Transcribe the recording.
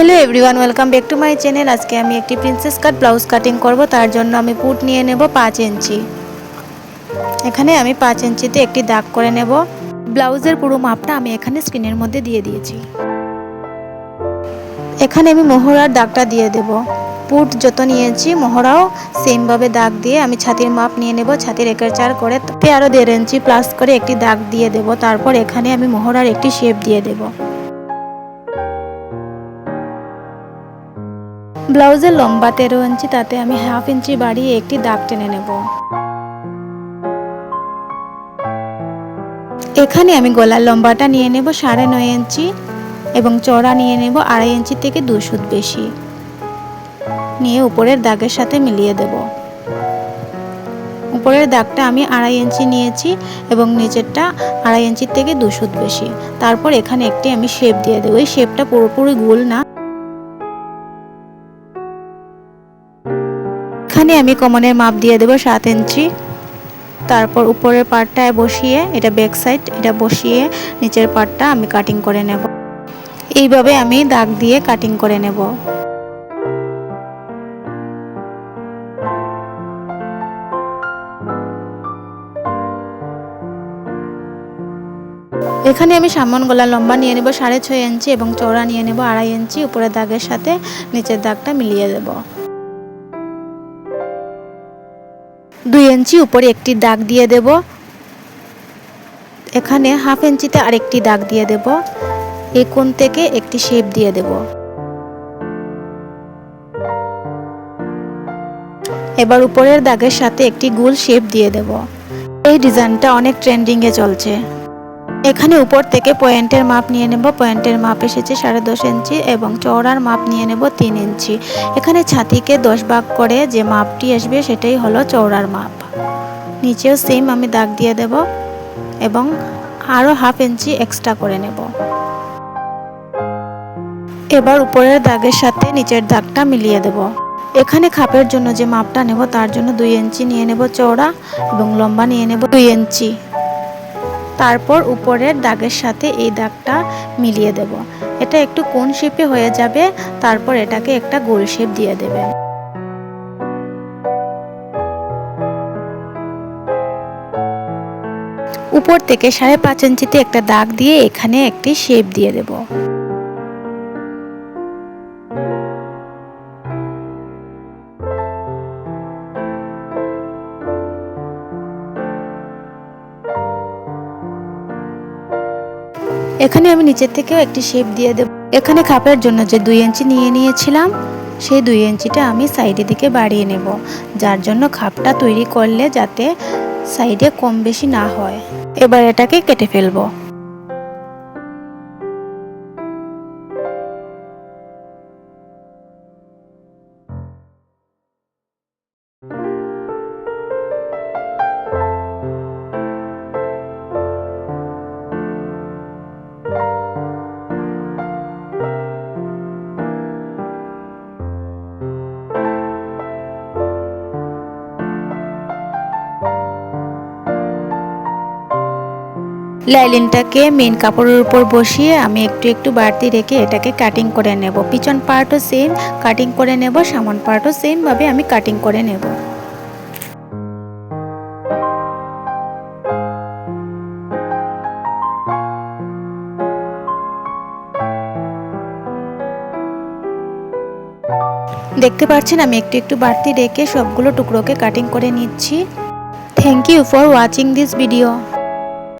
Hello everyone welcome back to my channel আজকে আমি একটি প্রিন্সেস কাট ব্লাউজ কাটিং করব, তার জন্য আমি পুট নিয়ে নেব পাঁচ ইঞ্চি। এখানে আমি পাঁচ ইঞ্চিতে একটি দাগ করে নেব। ব্লাউজের পুরো মাপটা আমি এখানে স্ক্রিনের মধ্যে দিয়ে দিয়েছি। এখানে আমি মোহরার দাগটা দিয়ে দেব। পুট যত নিয়েছি মোহরাও সেমভাবে দাগ দিয়ে আমি ছাতির মাপ নিয়ে নেব, ছাতির একের চার করে আরও দেড় ইঞ্চি প্লাস করে একটি দাগ দিয়ে দেব। তারপর এখানে আমি মোহরার একটি শেপ দিয়ে দেবো। ব্লাউজের লম্বা তেরো ইঞ্চি, তাতে আমি হাফ ইঞ্চি বাড়িয়ে একটি দাগ টেনে নেব। এখানে আমি গলার লম্বাটা নিয়ে নেব সাড়ে নয় ইঞ্চি এবং চড়া নিয়ে নেব আড়াই ইঞ্চি থেকে দু সুত বেশি। নিয়ে উপরের দাগের সাথে মিলিয়ে দেব। উপরের দাগটা আমি আড়াই ইঞ্চি নিয়েছি এবং নিচেরটা আড়াই ইঞ্চির থেকে দু সুত বেশি। তারপর এখানে একটি আমি শেপ দিয়ে দেবো। এই শেপটা পুরোপুরি গোল না এখানে আমি কমনের মাপ দিয়ে দেবো সাত ইঞ্চি। তারপর উপরের পার্টটায় বসিয়ে, এটা ব্যাক সাইড এটা বসিয়ে নিচের পার্টটা আমি কাটিং করে নেব। এইভাবে আমি দাগ দিয়ে কাটিং করে নেব। এখানে আমি সামন গলা লম্বা নিয়ে নেব সাড়ে ছয় ইঞ্চি এবং চওড়া নিয়ে নেব আড়াই ইঞ্চি। উপরের দাগের সাথে নিচের দাগটা মিলিয়ে দেবো। দুই ইঞ্চি উপরে একটি দাগ দিয়ে দেব। এখানে হাফ ইঞ্চিতে আরেকটি দাগ দিয়ে দেব। এই কোণ থেকে একটি শেপ দিয়ে দেব। এবার উপরের দাগের সাথে একটি গোল শেপ দিয়ে দেব। এই ডিজাইনটা অনেক ট্রেন্ডিংয়ে চলছে। এখানে উপর থেকে পয়েন্টের মাপ নিয়ে নেব। পয়েন্টের মাপ এসেছে সাড়ে দশ ইঞ্চি এবং চওড়ার মাপ নিয়ে নেব তিন ইঞ্চি। এখানে ছাতিকে দশ ভাগ করে যে মাপটি আসবে সেটাই হলো চওড়ার মাপ। নিচেও সেম আমি দাগ দিয়ে দেব এবং আরও হাফ ইঞ্চি এক্সট্রা করে নেব। এবার উপরের দাগের সাথে নিচের দাগটা মিলিয়ে দেব। এখানে খাপের জন্য যে মাপটা নেব তার জন্য দুই ইঞ্চি নিয়ে নেব চওড়া এবং লম্বা নিয়ে নেব দুই ইঞ্চি। তারপর উপরের দাগের সাথে এই দাগটা মিলিয়ে দেব। এটা একটু কোন শেপে হয়ে যাবে, তারপর এটাকে একটা গোল শেপ দিয়ে দেবে। উপর থেকে সাড়ে পাঁচ ইঞ্চিতে একটা দাগ দিয়ে এখানে একটি শেপ দিয়ে দেব। এখানে আমি নিচের থেকেও একটি শেপ দিয়ে দেব। এখানে খাপের জন্য যে দুই ইঞ্চি নিয়ে নিয়েছিলাম, সেই দুই ইঞ্চিটা আমি সাইডের দিকে বাড়িয়ে নেব, যার জন্য খাপটা তৈরি করলে যাতে সাইডে কম বেশি না হয়। এবার এটাকে কেটে ফেলব। লাইলিনটাকে মেন কাপড়ের উপর বসিয়ে আমি একটু একটু বাড়তি রেখে এটাকে কাটিং করে নেব। পিছন পার্টও সেম কাটিং করে নেব, সামন পার্টও সেমভাবে আমি কাটিং করে নেব। দেখতে পাচ্ছেন, আমি একটু একটু বাড়তি রেখে সবগুলো টুকরোকে কাটিং করে নিচ্ছি। Thank you for watching this video